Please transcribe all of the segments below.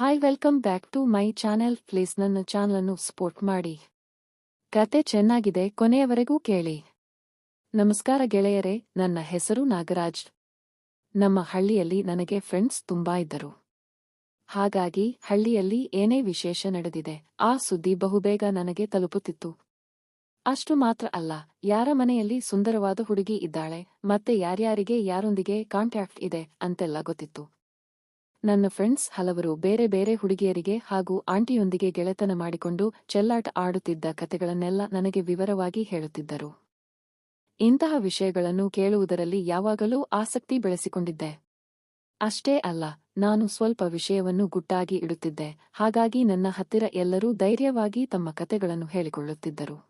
Hi welcome back to my channel please ನನ್ನ ಚಾನಲನ್ನು support ಮಾಡಿ. ಕತೆ ಚೆನ್ನಾಗಿದೆ, ಕೊನೆಯವರೆಗೂ ಕೇಳಿ. ನಮಸ್ಕಾರ ಗೆಳೆಯರೇ, ನನ್ನ ಹೆಸರು ನಾಗರಾಜ್. ನಮ್ಮ ಹಳ್ಳಿಯಲ್ಲಿ ನನಗೆ ಫ್ರೆಂಡ್ಸ್ ತುಂಬಾ ಇದ್ದರು. ಹಾಗಾಗಿ, ಹಳ್ಳಿಯಲ್ಲಿ ಏನೇ ವಿಶೇಷ ನಡೆದಿದೆ, ಆ ಸುದ್ದಿ ಬಹುಬೇಗ ನನಗೆ ತಲುಪುತ್ತಿತ್ತು. ಅಷ್ಟು ಮಾತ್ರ ಅಲ್ಲ, ಯಾರ ಮನೆಯಲ್ಲಿ ಸುಂದರವಾದ ಹುಡುಗಿ ಇದ್ದಾಳೆ, ಮತ್ತೆ ಯಾರ್ಯಾರಿಗೆ ಯಾರೊಂದಿಗೆ ಕಾಂಟ್ಯಾಕ್ಟ್ ಇದೆ ಅಂತೆಲ್ಲ ಗೊತ್ತಿತ್ತು. ನನ್ನ ಫ್ರೆಂಡ್ಸ್, ಹಲವರು ಬೇರೆ ಬೇರೆ ಹುಡುಗಿಯರಿಗೆ ಹಾಗೂ ಆಂಟಿಯೊಂದಿಗೆ ಗೆಳೆತನ ಮಾಡಿಕೊಂಡು ಚೆಲ್ಲಾಟ ಆಡುತ್ತಿದ್ದ ಕತೆಗಳನ್ನೆಲ್ಲ ನನಗೆ ವಿವರವಾಗಿ ಹೇಳುತ್ತಿದ್ದರು. ಇಂತಹ ವಿಷಯಗಳನ್ನು ಕೇಳುವುದರಲ್ಲಿ ಯಾವಾಗಲೂ ಆಸಕ್ತಿ ಬೆಳೆಸಿಕೊಂಡಿದ್ದೆ. ಅಷ್ಟೇ ಅಲ್ಲ, ನಾನು ಸ್ವಲ್ಪ ವಿಷಯವನ್ನು ಗುಟ್ಟಾಗಿ ಇಡುತ್ತಿದ್ದೆ, ಹಾಗಾಗಿ ನನ್ನ ಹತ್ತಿರ ಎಲ್ಲರೂ ಧೈರ್ಯವಾಗಿ ತಮ್ಮ ಕತೆಗಳನ್ನು ಹೇಳಿಕೊಳ್ಳುತ್ತಿದ್ದರು.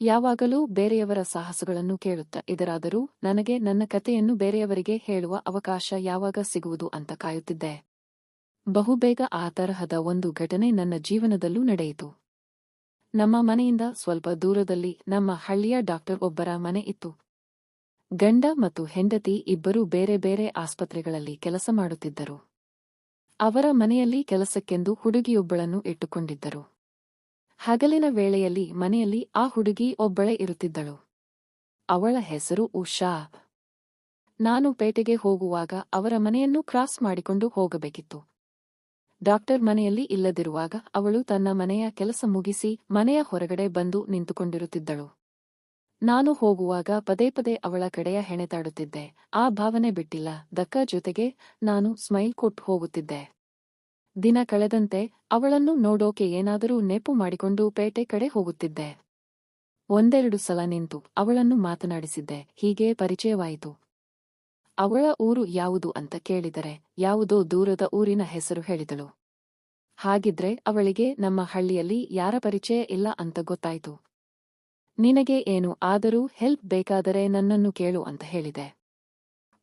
ಯಾವಾಗಲೂ ಬೇರೆಯವರ ಸಾಹಸಗಳನ್ನು ಕೇಳುತ್ತ ಇದರಾದರೂ ನನಗೆ ನನ್ನ ಕತೆಯನ್ನು ಬೇರೆಯವರಿಗೆ ಹೇಳುವ ಅವಕಾಶ ಯಾವಾಗ ಸಿಗುವುದು ಅಂತ ಕಾಯುತ್ತಿದ್ದೆ. ಬಹುಬೇಗ ಆ ತರಹದ ಒಂದು ಘಟನೆ ನನ್ನ ಜೀವನದಲ್ಲೂ ನಡೆಯಿತು. ನಮ್ಮ ಮನೆಯಿಂದ ಸ್ವಲ್ಪ ದೂರದಲ್ಲಿ ನಮ್ಮ ಹಳ್ಳಿಯ ಡಾಕ್ಟರ್ ಒಬ್ಬರ ಮನೆ ಇತ್ತು. ಗಂಡ ಮತ್ತು ಹೆಂಡತಿ ಇಬ್ಬರೂ ಬೇರೆ ಬೇರೆ ಆಸ್ಪತ್ರೆಗಳಲ್ಲಿ ಕೆಲಸ ಮಾಡುತ್ತಿದ್ದರು. ಅವರ ಮನೆಯಲ್ಲಿ ಕೆಲಸಕ್ಕೆಂದು ಹುಡುಗಿಯೊಬ್ಬಳನ್ನು ಇಟ್ಟುಕೊಂಡಿದ್ದರು. ಹಗಲಿನ ವೇಳೆಯಲ್ಲಿ ಮನೆಯಲ್ಲಿ ಆ ಹುಡುಗಿ ಒಬ್ಬಳೇ ಇರುತ್ತಿದ್ದಳು. ಅವಳ ಹೆಸರು ಉಷಾ. ನಾನು ಪೇಟೆಗೆ ಹೋಗುವಾಗ ಅವರ ಮನೆಯನ್ನು ಕ್ರಾಸ್ ಮಾಡಿಕೊಂಡು ಹೋಗಬೇಕಿತ್ತು. ಡಾಕ್ಟರ್ ಮನೆಯಲ್ಲಿ ಇಲ್ಲದಿರುವಾಗ ಅವಳು ತನ್ನ ಮನೆಯ ಕೆಲಸ ಮುಗಿಸಿ ಮನೆಯ ಹೊರಗಡೆ ಬಂದು ನಿಂತುಕೊಂಡಿರುತ್ತಿದ್ದಳು. ನಾನು ಹೋಗುವಾಗ ಪದೇ ಪದೇ ಅವಳ ಕಡೆಯ ಹೆಣೆತಾಡುತ್ತಿದ್ದೆ. ಆ ಭಾವನೆ ಬಿಟ್ಟಿಲ್ಲ. ದಕ್ಕ ಜೊತೆಗೆ ನಾನು ಸ್ಮೈಲ್ ಕೊಟ್ಟು ಹೋಗುತ್ತಿದ್ದೆ. ದಿನ ಕಳೆದಂತೆ ಅವಳನ್ನು ನೋಡೋಕೆ ಏನಾದರೂ ನೆಪು ಮಾಡಿಕೊಂಡು ಪೇಟೆ ಕಡೆ ಹೋಗುತ್ತಿದ್ದೆ. ಒಂದೆರಡು ಸಲ ನಿಂತು ಅವಳನ್ನು ಮಾತನಾಡಿಸಿದ್ದೆ, ಹೀಗೆ ಪರಿಚಯವಾಯಿತು. ಅವಳ ಊರು ಯಾವುದು ಅಂತ ಕೇಳಿದರೆ ಯಾವುದೋ ದೂರದ ಊರಿನ ಹೆಸರು ಹೇಳಿದಳು. ಹಾಗಿದ್ರೆ ಅವಳಿಗೆ ನಮ್ಮ ಹಳ್ಳಿಯಲ್ಲಿ ಯಾರ ಪರಿಚಯ ಇಲ್ಲ ಅಂತ ಗೊತ್ತಾಯಿತು. ನಿನಗೆ ಏನು ಆದರೂ ಹೆಲ್ಪ್ ಬೇಕಾದರೆ ನನ್ನನ್ನು ಕೇಳು ಅಂತ ಹೇಳಿದೆ.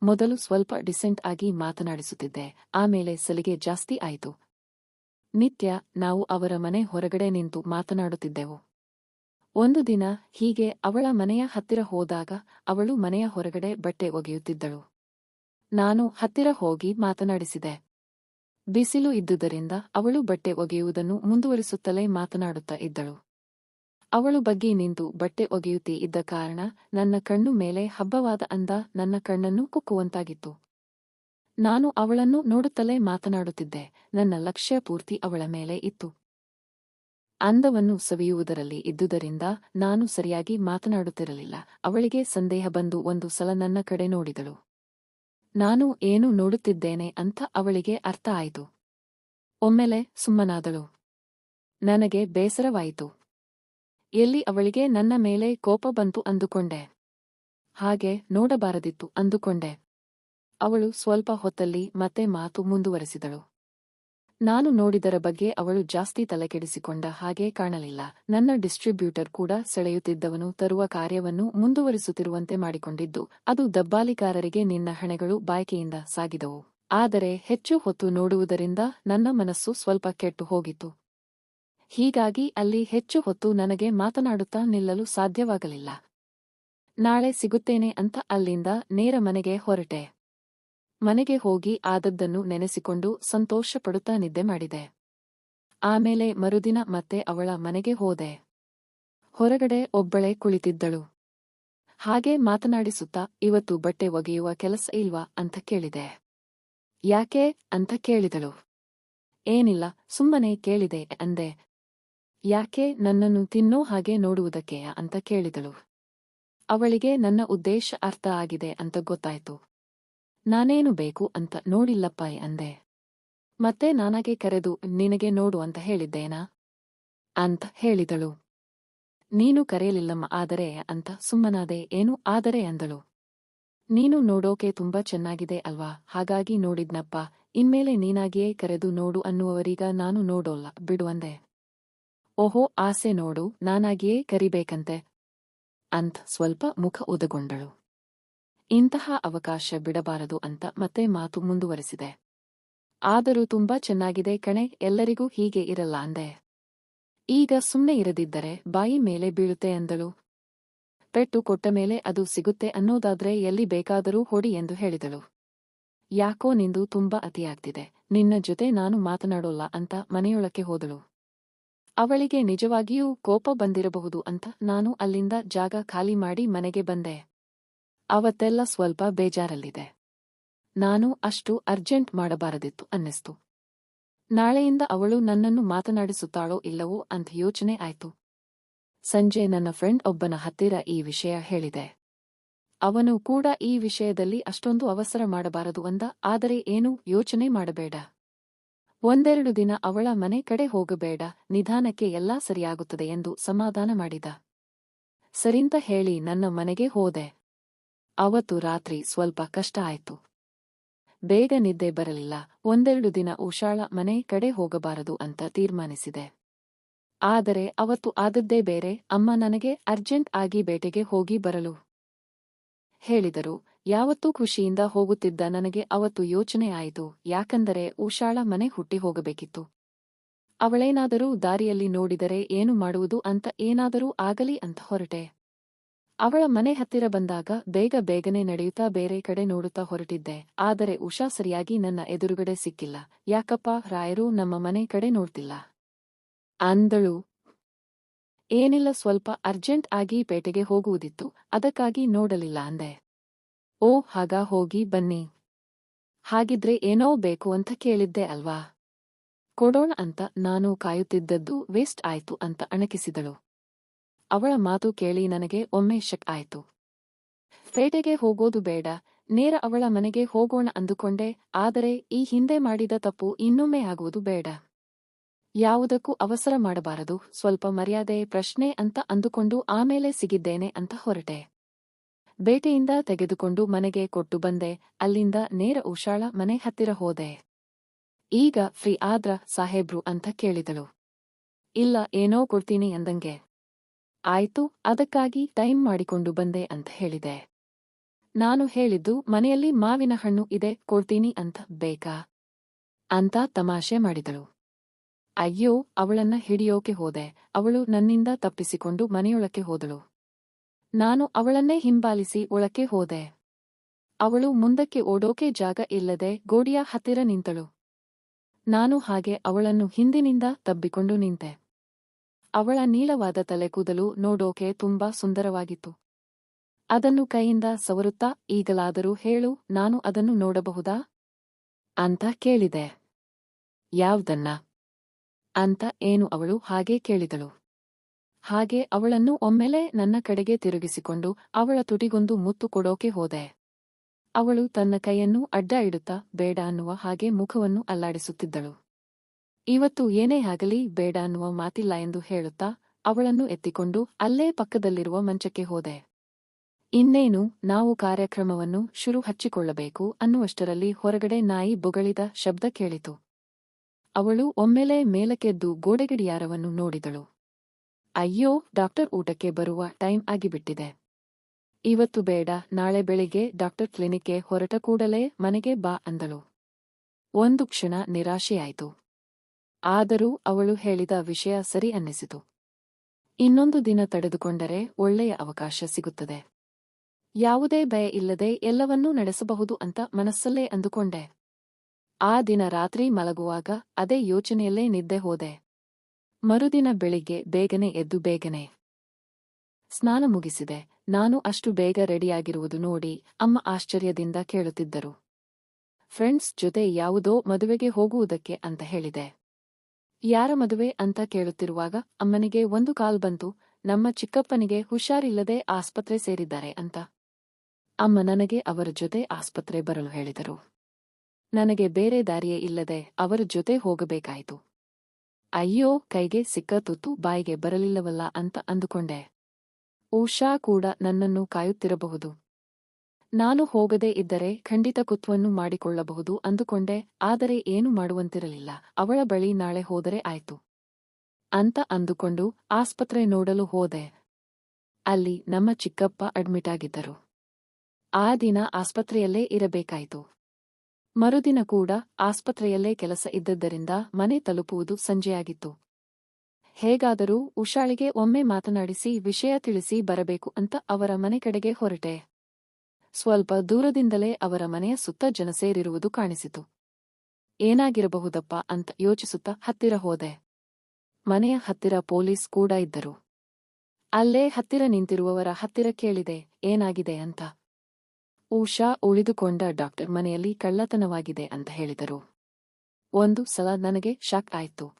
ಮೊದಲು ಸ್ವಲ್ಪ ಡಿಸೆಂಟ್ ಆಗಿ ಮಾತನಾಡಿಸುತ್ತಿದ್ದೆ, ಆಮೇಲೆ ಸಲಿಗೆ ಜಾಸ್ತಿ ಆಯಿತು. ನಿತ್ಯ ನಾವು ಅವರ ಮನೆ ಹೊರಗಡೆ ನಿಂತು ಮಾತನಾಡುತ್ತಿದ್ದೆವು. ಒಂದು ದಿನ ಹೀಗೆ ಅವಳ ಮನೆಯ ಹತ್ತಿರ ಹೋದಾಗ ಅವಳು ಮನೆಯ ಹೊರಗಡೆ ಬಟ್ಟೆ ಒಗೆಯುತ್ತಿದ್ದಳು. ನಾನು ಹತ್ತಿರ ಹೋಗಿ ಮಾತನಾಡಿಸಿದೆ. ಬಿಸಿಲು ಇದ್ದುದರಿಂದ ಅವಳು ಬಟ್ಟೆ ಒಗೆಯುವುದನ್ನು ಮುಂದುವರಿಸುತ್ತಲೇ ಮಾತನಾಡುತ್ತಾ ಇದ್ದಳು. ಅವಳು ಬಗ್ಗಿ ನಿಂತು ಬಟ್ಟೆ ಒಗೆಯುತ್ತಿ ಇದ್ದ ಕಾರಣ ನನ್ನ ಕಣ್ಣು ಮೇಲೆ ಹಬ್ಬವಾದ ಅಂದ ನನ್ನ ಕಣ್ಣನ್ನು ಕುಕ್ಕುವಂತಾಗಿತ್ತು. ನಾನು ಅವಳನ್ನು ನೋಡುತ್ತಲೇ ಮಾತನಾಡುತ್ತಿದ್ದೆ. ನನ್ನ ಲಕ್ಷ್ಯ ಪೂರ್ತಿ ಅವಳ ಮೇಲೆ ಇತ್ತು. ಅಂದವನ್ನು ಸವಿಯುವುದರಲ್ಲಿ ಇದ್ದುದರಿಂದ ನಾನು ಸರಿಯಾಗಿ ಮಾತನಾಡುತ್ತಿರಲಿಲ್ಲ. ಅವಳಿಗೆ ಸಂದೇಹ ಬಂದು ಒಂದು ಸಲ ನನ್ನ ಕಡೆ ನೋಡಿದಳು. ನಾನು ಏನು ನೋಡುತ್ತಿದ್ದೇನೆ ಅಂತ ಅವಳಿಗೆ ಅರ್ಥ ಆಯಿತು. ಒಮ್ಮೆಲೆ ಸುಮ್ಮನಾದಳು. ನನಗೆ ಬೇಸರವಾಯಿತು. ಎಲ್ಲಿ ಅವಳಿಗೆ ನನ್ನ ಮೇಲೆ ಕೋಪ ಬಂತು ಅಂದುಕೊಂಡೆ. ಹಾಗೆ ನೋಡಬಾರದಿತ್ತು ಅಂದುಕೊಂಡೆ. ಅವಳು ಸ್ವಲ್ಪ ಹೊತ್ತಲ್ಲಿ ಮತ್ತೆ ಮಾತು ಮುಂದುವರೆಸಿದಳು. ನಾನು ನೋಡಿದರ ಬಗ್ಗೆ ಅವಳು ಜಾಸ್ತಿ ತಲೆಕೆಡಿಸಿಕೊಂಡ ಹಾಗೆ ಕಾಣಲಿಲ್ಲ. ನನ್ನ ಡಿಸ್ಟ್ರಿಬ್ಯೂಟರ್ ಕೂಡ ಸೆಳೆಯುತ್ತಿದ್ದವನು ತರುವ ಕಾರ್ಯವನ್ನು ಮುಂದುವರಿಸುತ್ತಿರುವಂತೆ ಮಾಡಿಕೊಂಡಿದ್ದು, ಅದು ದಬ್ಬಾಲಿಕಾರರಿಗೆ ನಿನ್ನ ಹಣೆಗಳು ಬಾಯ್ಕೆಯಿಂದ ಸಾಗಿದವು. ಆದರೆ ಹೆಚ್ಚು ಹೊತ್ತು ನೋಡುವುದರಿಂದ ನನ್ನ ಮನಸ್ಸು ಸ್ವಲ್ಪ ಕೆಟ್ಟು ಹೋಗಿತ್ತು. ಹೀಗಾಗಿ ಅಲ್ಲಿ ಹೆಚ್ಚು ಹೊತ್ತು ನನಗೆ ಮಾತನಾಡುತ್ತಾ ನಿಲ್ಲಲು ಸಾಧ್ಯವಾಗಲಿಲ್ಲ. ನಾಳೆ ಸಿಗುತ್ತೇನೆ ಅಂತ ಅಲ್ಲಿಂದ ನೇರ ಮನೆಗೆ ಹೊರಟೆ. ಮನೆಗೆ ಹೋಗಿ ಆದದ್ದನ್ನು ನೆನೆಸಿಕೊಂಡು ಸಂತೋಷಪಡುತ್ತಾ ನಿದ್ದೆ ಮಾಡಿದೆ. ಆಮೇಲೆ ಮರುದಿನ ಮತ್ತೆ ಅವಳ ಮನೆಗೆ ಹೋದೆ. ಹೊರಗಡೆ ಒಬ್ಬಳೇ ಕುಳಿತಿದ್ದಳು. ಹಾಗೆ ಮಾತನಾಡಿಸುತ್ತಾ ಇವತ್ತು ಬಟ್ಟೆ ಒಗೆಯುವ ಕೆಲಸ ಇಲ್ವಾ ಅಂತ ಕೇಳಿದೆ. ಯಾಕೆ? ಅಂತ ಕೇಳಿದಳು. ಏನಿಲ್ಲ, ಸುಮ್ಮನೆ ಕೇಳಿದೆ ಅಂದೆ. ಯಾಕೆ ನನ್ನನ್ನು ತಿನ್ನೋ ಹಾಗೆ ನೋಡುವುದಕ್ಕೆ ಅಂತ ಕೇಳಿದಳು. ಅವಳಿಗೆ ನನ್ನ ಉದ್ದೇಶ ಅರ್ಥ ಆಗಿದೆ ಅಂತ ಗೊತ್ತಾಯ್ತು. ನಾನೇನು ಬೇಕು ಅಂತ ನೋಡಿಲ್ಲಪ್ಪ ಅಂದೆ. ಮತ್ತೆ ನಾನಾಗೆ ಕರೆದು, ನಿನಗೆ ನೋಡು ಅಂತ ಹೇಳಿದ್ದೇನಾ? ಅಂತ ಹೇಳಿದಳು. ನೀನು ಕರೆಯಲಿಲ್ಲಮ್ಮ ಆದರೆ ಅಂತ ಸುಮ್ಮನಾದೆ, ಏನು ಆದರೆ ಅಂದಳು. ನೀನು ನೋಡೋಕೆ ತುಂಬಾ ಚೆನ್ನಾಗಿದೆ ಅಲ್ವಾ? ಹಾಗಾಗಿ ನೋಡಿದ್ನಪ್ಪ, ಇನ್ಮೇಲೆ ನೀನಾಗಿಯೇ ಕರೆದು ನೋಡು ಅನ್ನುವವರೀಗ ನಾನು ನೋಡೋಲ್ಲ, ಬಿಡು ಓಹೋ, ಆಸೆ ನೋಡು, ನಾನಾಗಿಯೇ ಕರಿಬೇಕಂತೆ. ಅಂತ್ ಸ್ವಲ್ಪ ಮುಖ ಉದಗೊಂಡಳು ಇಂತಹ ಅವಕಾಶ ಬಿಡಬಾರದು ಅಂತ ಮತ್ತೆ ಮಾತು ಮುಂದುವರೆಸಿದೆ. ಆದರೂ ತುಂಬಾ ಚೆನ್ನಾಗಿದೆ ಕಣೆ, ಎಲ್ಲರಿಗೂ ಹೀಗೆ ಇರಲ್ಲ ಅಂದೆ. ಈಗ ಸುಮ್ಮನೆ ಇರದಿದ್ದರೆ ಬಾಯಿ ಮೇಲೆ ಬೀಳುತ್ತೆ ಅಂದಳು. ಪೆಟ್ಟು ಕೊಟ್ಟ ಮೇಲೆ ಅದು ಸಿಗುತ್ತೆ ಅನ್ನೋದಾದ್ರೆ ಎಲ್ಲಿ ಬೇಕಾದರೂ ಹೊಡಿ ಎಂದು ಹೇಳಿದಳು. ಯಾಕೋ ನಿಂದು ತುಂಬಾ ಅತಿಯಾಗ್ತಿದೆ, ನಿನ್ನ ಜೊತೆ ನಾನು ಮಾತನಾಡೋಲ್ಲ ಅಂತ ಮನೆಯೊಳಕ್ಕೆ ಹೋದಳು. ಅವಳಿಗೆ ನಿಜವಾಗಿಯೂ ಕೋಪ ಬಂದಿರಬಹುದು ಅಂತ ನಾನು ಅಲ್ಲಿಂದ ಜಾಗ ಖಾಲಿ ಮಾಡಿ ಮನೆಗೆ ಬಂದೆ. ಅವತ್ತೆಲ್ಲ ಸ್ವಲ್ಪ ಬೇಜಾರಲ್ಲಿದೆ. ನಾನು ಅಷ್ಟು ಅರ್ಜೆಂಟ್ ಮಾಡಬಾರದಿತ್ತು ಅನ್ನಿಸ್ತು. ನಾಳೆಯಿಂದ ಅವಳು ನನ್ನನ್ನು ಮಾತನಾಡಿಸುತ್ತಾಳೋ ಇಲ್ಲವೋ ಅಂತ ಯೋಚನೆ ಆಯ್ತು. ಸಂಜೆ ನನ್ನ ಫ್ರೆಂಡ್ ಒಬ್ಬನ ಹತ್ತಿರ ಈ ವಿಷಯ ಹೇಳಿದೆ. ಅವನು ಕೂಡ ಈ ವಿಷಯದಲ್ಲಿ ಅಷ್ಟೊಂದು ಅವಸರ ಮಾಡಬಾರದು ಅಂದ, ಆದರೆ ಏನೂ ಯೋಚನೆ ಮಾಡಬೇಡ. ಒಂದೆರಡು ದಿನ ಅವಳ ಮನೆ ಕಡೆ ಹೋಗಬೇಡ, ನಿಧಾನಕ್ಕೆ ಎಲ್ಲಾ ಸರಿಯಾಗುತ್ತದೆ ಎಂದು ಸಮಾಧಾನ ಮಾಡಿದ. ಸರಿಂತ ಹೇಳಿ, ನನ್ನ ಮನೆಗೆ ಹೋದೆ. ಅವತ್ತು ರಾತ್ರಿ ಸ್ವಲ್ಪ ಕಷ್ಟ ಆಯ್ತು. ಬೇಗ ನಿದ್ದೆ ಬರಲಿಲ್ಲ. ಒಂದೆರಡು ದಿನ ಉಷಾಳ ಮನೆ ಕಡೆ ಹೋಗಬಾರದು ಅಂತ ತೀರ್ಮಾನಿಸಿದೆ. ಆದರೆ ಅವತ್ತು ಆದದ್ದೇ ಬೇರೆ, ಅಮ್ಮ ನನಗೆ ಅರ್ಜೆಂಟ್ ಆಗಿ ಬೇಟೆಗೆ ಹೋಗಿ ಬರಲು ಹೇಳಿದರು. ಯಾವತ್ತೂ ಖುಷಿಯಿಂದ ಹೋಗುತ್ತಿದ್ದ ನನಗೆ ಅವತ್ತು ಯೋಚನೆ ಆಯಿತು, ಯಾಕಂದರೆ ಉಷಾಳ ಮನೆ ಹುಟ್ಟಿ ಹೋಗಬೇಕಿತ್ತು. ಅವಳೇನಾದರೂ ದಾರಿಯಲ್ಲಿ ನೋಡಿದರೆ ಏನು ಮಾಡುವುದು ಅಂತ ಏನಾದರೂ ಆಗಲಿ ಅಂತ ಹೊರಟೆ. ಅವಳ ಮನೆ ಹತ್ತಿರ ಬಂದಾಗ ಬೇಗ ಬೇಗನೆ ನಡೆಯುತ್ತಾ ಬೇರೆ ಕಡೆ ನೋಡುತ್ತಾ ಹೊರಟಿದ್ದೆ, ಆದರೆ ಉಷಾ ಸರಿಯಾಗಿ ನನ್ನ ಎದುರುಗಡೆ ಸಿಕ್ಕಿಲ್ಲ. ಯಾಕಪ್ಪ, ರಾಯರು ನಮ್ಮ ಮನೆ ಕಡೆ ನೋಡ್ತಿಲ್ಲ. ಅಂದಳು. ಏನಿಲ್ಲ, ಸ್ವಲ್ಪ ಅರ್ಜೆಂಟ್ ಆಗಿ ಪೇಟೆಗೆ ಹೋಗುವುದಿತ್ತು, ಅದಕ್ಕಾಗಿ ನೋಡಲಿಲ್ಲ ಅಂದೆ. ಓ ಹಾಗ ಹೋಗಿ ಬನ್ನಿ. ಹಾಗಿದ್ರೆ ಏನೋ ಬೇಕು ಅಂತ ಕೇಳಿದ್ದೆ ಅಲ್ವಾ? ಕೊಡೋಣ ಅಂತ ನಾನು ಕಾಯುತ್ತಿದ್ದದ್ದು ವೇಸ್ಟ್ ಆಯ್ತು ಅಂತ ಅಣಕಿಸಿದಳು. ಅವಳ ಮಾತು ಕೇಳಿ ನನಗೆ ಒಮ್ಮೆ ಶಕ್ ಆಯ್ತು. ಪೇಟೆಗೆ ಹೋಗೋದು ಬೇಡ, ನೇರ ಅವಳ ಮನೆಗೆ ಹೋಗೋಣ ಅಂದುಕೊಂಡೆ, ಆದರೆ ಈ ಹಿಂದೆ ಮಾಡಿದ ತಪ್ಪು ಇನ್ನೊಮ್ಮೆ ಆಗುವುದು ಬೇಡ. ಯಾವುದಕ್ಕೂ ಅವಸರ ಮಾಡಬಾರದು, ಸ್ವಲ್ಪ ಮರ್ಯಾದೆ, ಪ್ರಶ್ನೆ ಅಂತ ಅಂದುಕೊಂಡು ಆಮೇಲೆ ಸಿಗಿದ್ದೇನೆ ಅಂತ ಹೊರಟೆ. ಬೇಟೆಯಿಂದ ತೆಗೆದುಕೊಂಡು ಮನೆಗೆ ಕೊಟ್ಟು ಬಂದೆ. ಅಲ್ಲಿಂದ ನೇರ ಉಷಾಳ ಮನೆ ಹತ್ತಿರ ಹೋದೆ. ಈಗ ಫ್ರೀ ಆದ್ರ ಸಾಹೇಬ್ರು ಅಂತ ಕೇಳಿದಳು. ಇಲ್ಲ, ಏನೋ ಕೊಡ್ತೀನಿ ಅಂದಂಗೆ. ಆಯ್ತು, ಅದಕ್ಕಾಗಿ ಟೈಮ್ ಮಾಡಿಕೊಂಡು ಬಂದೆ ಅಂತ ಹೇಳಿದೆ. ನಾನು ಹೇಳಿದ್ದು, ಮನೆಯಲ್ಲಿ ಮಾವಿನ ಹಣ್ಣು ಇದೆ, ಕೊಡ್ತೀನಿ ಅಂತ ಬೇಕಾ? ಅಂತ ತಮಾಷೆ ಮಾಡಿದಳು. ಅಯ್ಯೋ, ಅವಳನ್ನ ಹಿಡಿಯೋಕೆ ಹೋದೆ. ಅವಳು ನನ್ನಿಂದ ತಪ್ಪಿಸಿಕೊಂಡು ಮನೆಯೊಳಕ್ಕೆ ಹೋದಳು. ನಾನು ಅವಳನ್ನೇ ಹಿಂಬಾಲಿಸಿ ಒಳಕ್ಕೆ ಹೋದೆ. ಅವಳು ಮುಂದಕ್ಕೆ ಓಡೋಕೆ ಜಾಗ ಇಲ್ಲದೆ ಗೋಡಿಯ ಹತ್ತಿರ ನಿಂತಳು. ನಾನು ಹಾಗೆ ಅವಳನ್ನು ಹಿಂದಿನಿಂದ ತಬ್ಬಿಕೊಂಡು ನಿಂತೆ. ಅವಳ ನೀಳವಾದ ತಲೆ ಕೂದಲು ನೋಡೋಕೆ ತುಂಬಾ ಸುಂದರವಾಗಿತ್ತು. ಅದನ್ನು ಕೈಯಿಂದ ಸವರುತ್ತಾ ಈಗಲಾದರೂ ಹೇಳು, ನಾನು ಅದನ್ನು ನೋಡಬಹುದಾ? ಅಂತ ಕೇಳಿದೆ. ಯಾವ್ದನ್ನ? ಅಂತ ಏನು ಅವಳು ಹಾಗೆ ಕೇಳಿದಳು. ಹಾಗೆ ಅವಳನ್ನು ಒಮ್ಮೆಲೆ ನನ್ನ ಕಡೆಗೆ ತಿರುಗಿಸಿಕೊಂಡು ಅವಳ ತುಟಿಗೊಂದು ಮುತ್ತು ಕೊಡೋಕೆ ಹೋದೆ. ಅವಳು ತನ್ನ ಕೈಯನ್ನು ಅಡ್ಡ ಇಡುತ್ತಾ ಬೇಡ ಅನ್ನುವ ಹಾಗೆ ಮುಖವನ್ನು ಅಲ್ಲಾಡಿಸುತ್ತಿದ್ದಳು. ಇವತ್ತು ಏನೇ ಆಗಲಿ ಬೇಡ ಅನ್ನುವ ಮಾತಿಲ್ಲ ಎಂದು ಹೇಳುತ್ತಾ ಅವಳನ್ನು ಎತ್ತಿಕೊಂಡು ಅಲ್ಲೇ ಪಕ್ಕದಲ್ಲಿರುವ ಮಂಚಕ್ಕೆ ಹೋದೆ. ಇನ್ನೇನು ನಾವು ಕಾರ್ಯಕ್ರಮವನ್ನು ಶುರು ಹಚ್ಚಿಕೊಳ್ಳಬೇಕು ಅನ್ನುವಷ್ಟರಲ್ಲಿ ಹೊರಗಡೆ ನಾಯಿ ಬೊಗಳಿದ ಶಬ್ದ ಕೇಳಿತು. ಅವಳು ಒಮ್ಮೆಲೆ ಮೇಲಕ್ಕೆದ್ದು ಗೋಡೆಗಡಿಯಾರವನ್ನು ನೋಡಿದಳು. ಅಯ್ಯೋ, ಡಾಕ್ಟರ್ ಊಟಕ್ಕೆ ಬರುವ ಟೈಮ್ ಆಗಿಬಿಟ್ಟಿದೆ. ಇವತ್ತು ಬೇಡ, ನಾಳೆ ಬೆಳಿಗ್ಗೆ ಡಾಕ್ಟರ್ ಕ್ಲಿನಿಕ್ಗೆ ಹೊರಟ ಕೂಡಲೇ ಮನೆಗೆ ಬಾ ಅಂದಳು. ಒಂದು ಕ್ಷಣ ನಿರಾಶೆಯಾಯಿತು. ಆದರೂ ಅವಳು ಹೇಳಿದ ವಿಷಯ ಸರಿ ಅನ್ನಿಸಿತು. ಇನ್ನೊಂದು ದಿನ ತಡೆದುಕೊಂಡರೆ ಒಳ್ಳೆಯ ಅವಕಾಶ ಸಿಗುತ್ತದೆ. ಯಾವುದೇ ಭಯ ಇಲ್ಲದೆ ಎಲ್ಲವನ್ನೂ ನಡೆಸಬಹುದು ಅಂತ ಮನಸ್ಸಲ್ಲೇ ಅಂದುಕೊಂಡೆ. ಆ ದಿನ ರಾತ್ರಿ ಮಲಗುವಾಗ ಅದೇ ಯೋಚನೆಯಲ್ಲೇ ನಿದ್ದೆ ಹೋದೆ. ಮರುದಿನ ಬೆಳಿಗ್ಗೆ ಬೇಗನೆ ಎದ್ದು ಬೇಗನೆ. ಸ್ನಾನ ಮುಗಿಸಿದೆ. ನಾನು ಅಷ್ಟು ಬೇಗ ರೆಡಿಯಾಗಿರುವುದು ನೋಡಿ ಅಮ್ಮ ಆಶ್ಚರ್ಯದಿಂದ ಕೇಳುತ್ತಿದ್ದರು. ಫ್ರೆಂಡ್ಸ್ ಜೊತೆ ಯಾವುದೋ ಮದುವೆಗೆ ಹೋಗುವುದಕ್ಕೆ ಅಂತ ಹೇಳಿದೆ. ಯಾರ ಮದುವೆ ಅಂತ ಕೇಳುತ್ತಿರುವಾಗ ಅಮ್ಮನಿಗೆ ಒಂದು ಕಾಲ್ ಬಂತು, ನಮ್ಮ ಚಿಕ್ಕಪ್ಪನಿಗೆ ಹುಷಾರಿಲ್ಲದೆ ಆಸ್ಪತ್ರೆ ಸೇರಿದ್ದಾರೆ ಅಂತ. ಅಮ್ಮ ನನಗೆ ಅವರ ಜೊತೆ ಆಸ್ಪತ್ರೆ ಬರಲು ಹೇಳಿದರು. ನನಗೆ ಬೇರೆ ದಾರಿಯೇ ಇಲ್ಲದೆ ಅವರ ಜೊತೆ ಹೋಗಬೇಕಾಯಿತು. ಅಯ್ಯೋ, ಕೈಗೆ ಸಿಕ್ಕ ತುತ್ತು ಬಾಯಿಗೆ ಬರಲಿಲ್ಲವಲ್ಲ ಅಂತ ಅಂದುಕೊಂಡೆ. ಉಷಾ ಕೂಡ ನನ್ನನ್ನು ಕಾಯುತ್ತಿರಬಹುದು. ನಾನು ಹೋಗದೇ ಇದ್ದರೆ ಖಂಡಿತ ಕುತ್ವನ್ನು ಮಾಡಿಕೊಳ್ಳಬಹುದು ಅಂದುಕೊಂಡೆ, ಆದರೆ ಏನು ಮಾಡುವಂತಿರಲಿಲ್ಲ. ಅವಳ ಬಳಿ ನಾಳೆ ಹೋದರೆ ಆಯ್ತು. ಅಂತ ಅಂದುಕೊಂಡು ಆಸ್ಪತ್ರೆ ನೋಡಲು ಹೋದೆ. ಅಲ್ಲಿ ನಮ್ಮ ಚಿಕ್ಕಪ್ಪ ಅಡ್ಮಿಟ್ ಆಗಿದ್ದರು. ಆ ದಿನ ಆಸ್ಪತ್ರೆಯಲ್ಲೇ ಇರಬೇಕಾಯಿತು. ಮರುದಿನ ಕೂಡ ಆಸ್ಪತ್ರೆಯಲ್ಲೇ ಕೆಲಸ ಇದ್ದದ್ದರಿಂದ ಮನೆ ತಲುಪುವುದು ಸಂಜೆಯಾಗಿತ್ತು. ಹೇಗಾದರೂ ಉಷಾಳಿಗೆ ಒಮ್ಮೆ ಮಾತನಾಡಿಸಿ ವಿಷಯ ತಿಳಿಸಿ ಬರಬೇಕು ಅಂತ ಅವರ ಮನೆ ಕಡೆಗೆ ಹೊರಟೆ. ಸ್ವಲ್ಪ ದೂರದಿಂದಲೇ ಅವರ ಮನೆಯ ಸುತ್ತ ಜನ ಸೇರಿರುವುದು ಕಾಣಿಸಿತು. ಏನಾಗಿರಬಹುದಪ್ಪ ಅಂತ ಯೋಚಿಸುತ್ತಾ ಹತ್ತಿರ ಹೋದೆ. ಮನೆಯ ಹತ್ತಿರ ಪೊಲೀಸ್ ಕೂಡ ಇದ್ದರು. ಅಲ್ಲೇ ಹತ್ತಿರ ನಿಂತಿರುವವರ ಹತ್ತಿರ ಕೇಳಿದೆ, ಏನಾಗಿದೆ ಅಂತ. ಉಷಾ ಉಳಿದುಕೊಂಡ ಡಾಕ್ಟರ್ ಮನೆಯಲ್ಲಿ ಕಳ್ಳತನವಾಗಿದೆ ಅಂತ ಹೇಳಿದರು. ಒಂದು ಸಲ ನನಗೆ ಶಾಕ್ ಆಯ್ತು.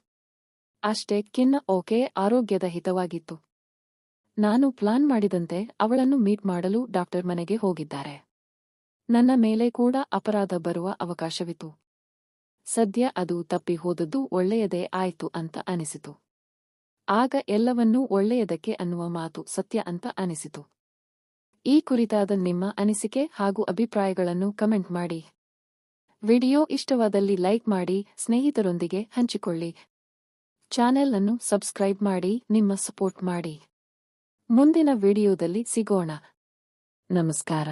ಅಷ್ಟೇ ಕಿನ್ನ ಓಕೆ ಆರೋಗ್ಯದ ಹಿತವಾಗಿತ್ತು. ನಾನು ಪ್ಲಾನ್ ಮಾಡಿದಂತೆ ಅವಳನ್ನು ಮೀಟ್ ಮಾಡಲು ಡಾಕ್ಟರ್ ಮನೆಗೆ ಹೋಗಿದ್ದಾರೆ. ನನ್ನ ಮೇಲೆ ಕೂಡ ಅಪರಾಧ ಬರುವ ಅವಕಾಶವಿತು ಸದ್ಯ ಅದು ತಪ್ಪಿ ಹೋದದ್ದು ಒಳ್ಳೆಯದೇ ಆಯ್ತು ಅಂತ ಅನಿಸಿತು. ಆಗ ಎಲ್ಲವನ್ನೂ ಒಳ್ಳೆಯದಕ್ಕೆ ಅನ್ನುವ ಮಾತು ಸತ್ಯ ಅಂತ ಅನಿಸಿತು. ಈ ಕುರಿತಾದ ನಿಮ್ಮ ಅನಿಸಿಕೆ ಹಾಗೂ ಅಭಿಪ್ರಾಯಗಳನ್ನು ಕಮೆಂಟ್ ಮಾಡಿ. ವಿಡಿಯೋ ಇಷ್ಟವಾದಲ್ಲಿ ಲೈಕ್ ಮಾಡಿ, ಸ್ನೇಹಿತರೊಂದಿಗೆ ಹಂಚಿಕೊಳ್ಳಿ. ಚಾನೆಲ್ ಅನ್ನು ಸಬ್ಸ್ಕ್ರೈಬ್ ಮಾಡಿ, ನಿಮ್ಮ ಸಪೋರ್ಟ್ ಮಾಡಿ. ಮುಂದಿನ ವಿಡಿಯೋದಲ್ಲಿ ಸಿಗೋಣ. ನಮಸ್ಕಾರ.